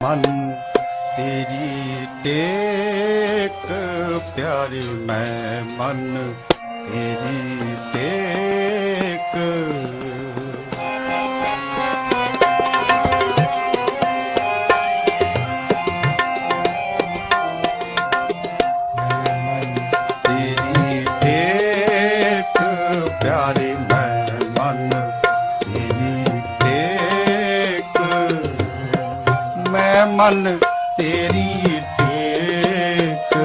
ਮਨ ਤੇਰੀ ਟੇਕ ਪਿਆਰੇ ਮੈਂ ਮਨ ਤੇਰੀ ਟੇਕ। ਮੈਂ ਮਨ ਤੇਰੀ ਟੇਕ।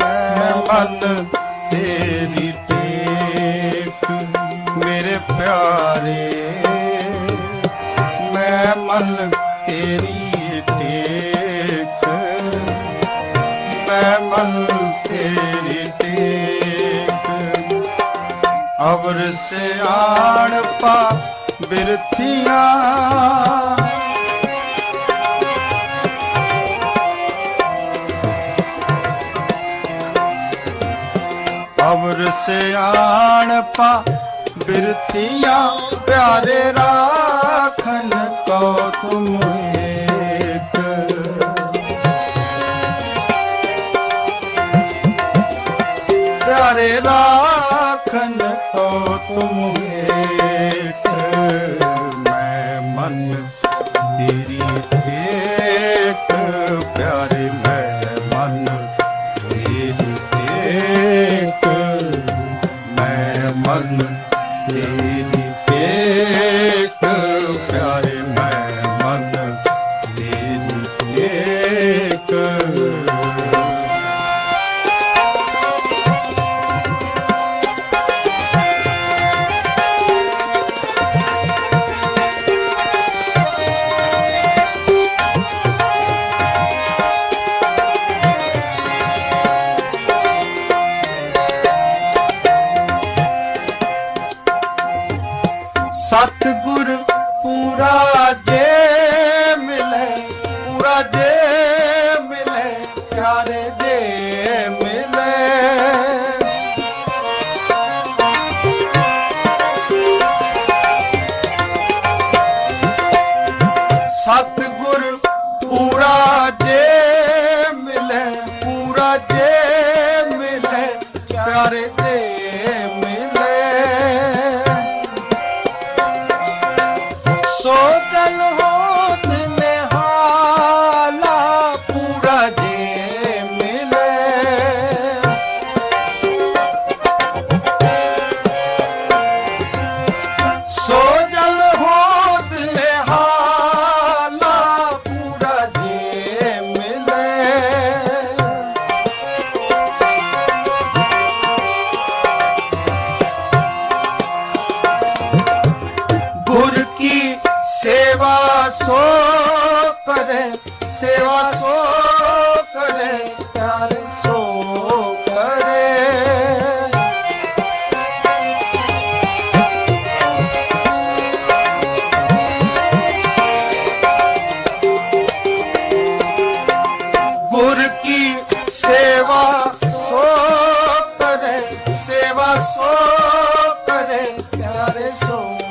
ਮੈਂ ਮਨ ਤੇਰੀ ਟੇਕ। ਮੇਰੇ ਪਿਆਰੇ, ਮੈਂ ਮਨ ਤੇਰੀ ਟੇਕ। ਮੈਂ ਮਨ ਤੇਰੀ ਟੇਕ। ਅਵਰ ਸਿਆਣ ਪਾ ਬਿਰਥੀਆਂ ਅਵਰ ਸਿਆਣ ਪਾ ਪਿਆਰੇ ਰਾਖਨ ਕੋ ਤੁਮ ਏਕ। ਪਿਆਰੇ ਰਾਖਨ ਕੋ ਤੁਮ ਏਕ। ਮੈਂ ਮਨ ਤੇਰੀ ਏਕ, ਪਿਆਰੇ ਮੈਂ ਪੂਰਾ ਜੇ ਮਿਲੇ ਪੂਰਾ ਜੇ ਮਿਲੇ, ਪਿਆਰੇ ਜੇ ਮਿਲੇ। ਸਤਿਗੁਰ ਪੂਰਾ ਜੇ ਮਿਲੇ, ਪੂਰਾ ਜੇ ਮਿਲੇ, ਪਿਆਰੇ ਜੇ ਪਿਆਰੇ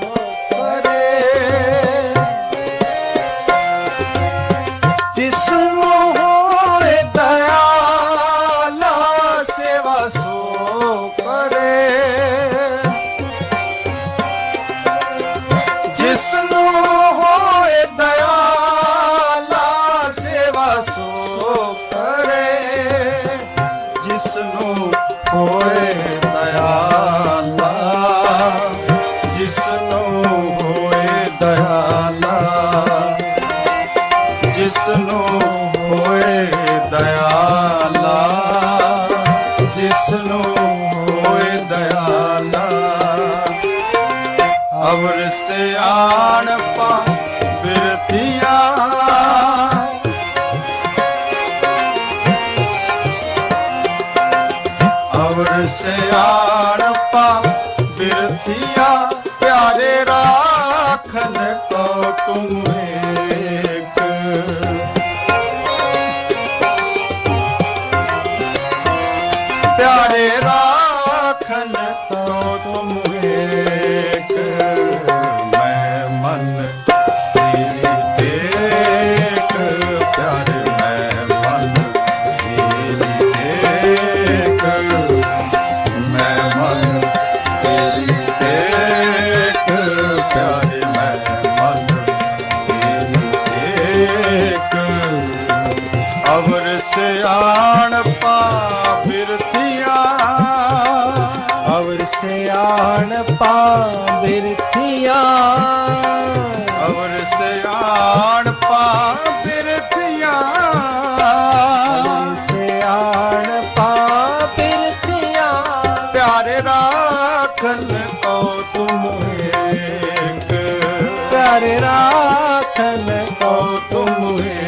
ਅਵਰ ਸਿਆਣ ਪਾ ਬਿਰਥੀਆਂ ਅਵਰ ਸਿਆਣ ਪਾ ਬਿਰਥੀਆਂ ਪਿਆਰੇ ਰਾਖਨ ਕੋ ਤੁਮ कौतुम है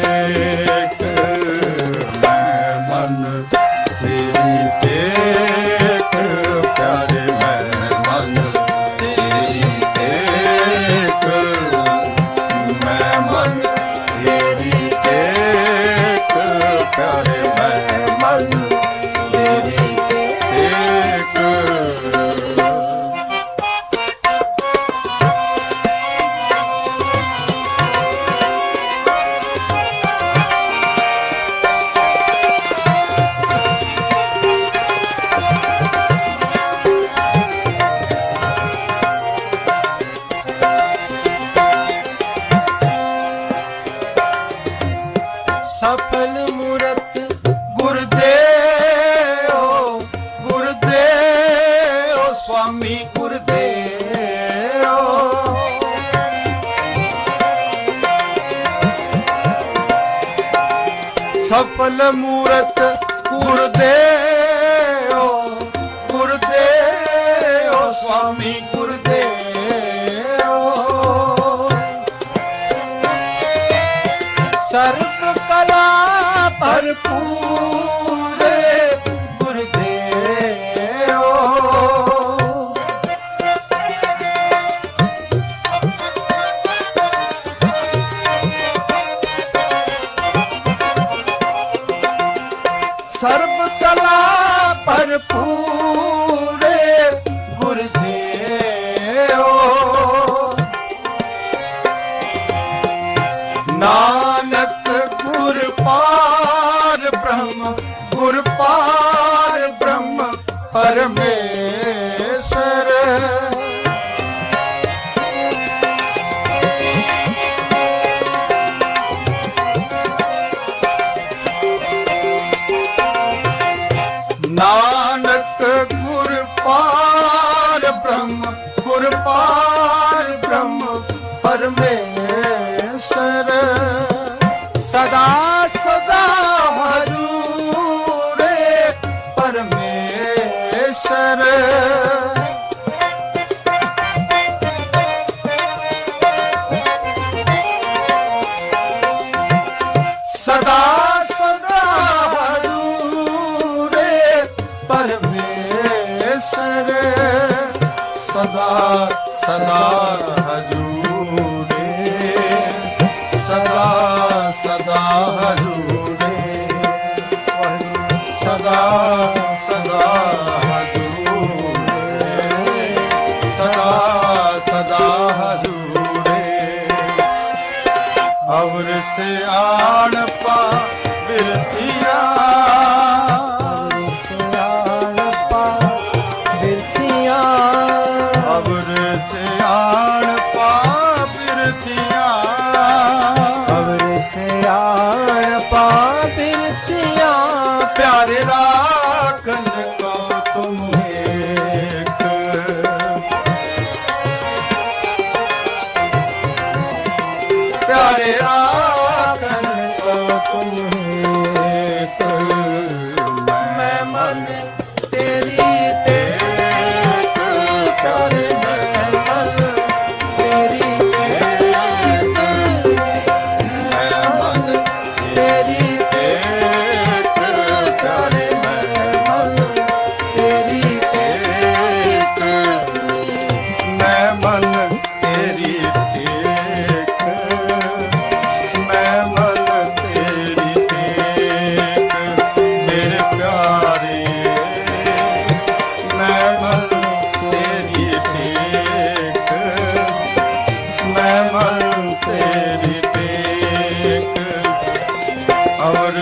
ਸੁਆਮੀ ਗੁਰਦੇਵੋ ਸਫਲ ਮੂਰਤ ਗੁਰਦੇਵੋ ਗੁਰਦੇਵੋ ਸਵਾਮੀ ਗੁਰਦੇਵੋ ਸਰਬ ਕਲਾ ਭਰਪੂਰ ਭਰਪੂਰ ਸਰ। ਸਦਾ ਸਦਾ ਹਰੂਰੇ ਪਰਮੇਸ਼ਰ। ਸਦਾ ਸਦਾ ਹਜੂਰੇ ਸਦਾ ਸਦਾ ਹਜੂਰੇ ਸਦਾ ਸਦਾ ਸਿਆਣਪਾ ਬਿਰਥੀਆ ਸਿਆਣਪਾ ਬਿਰਥੀਆ ਅਵਰ ਸਿਆਣਪਾ ਬਿਰਥੀਆ ਅਵਰ ਪਿਆਰੇ ਰਾਖਨ ਪਿਆਰੇ ਆ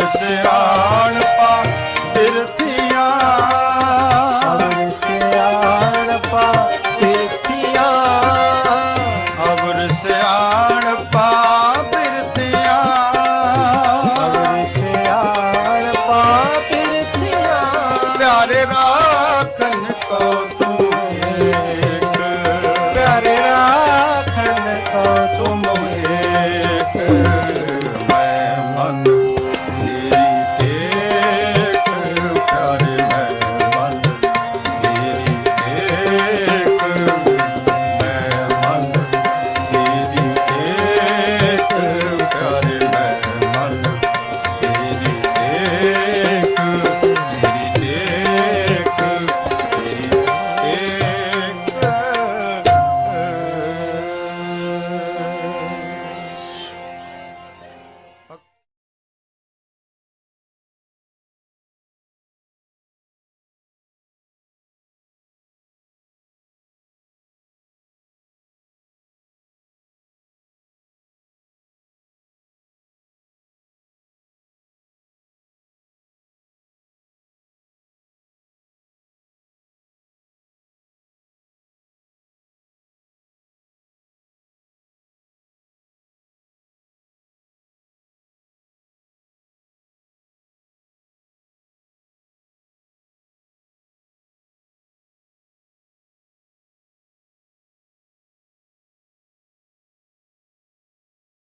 ਸਿਆਣ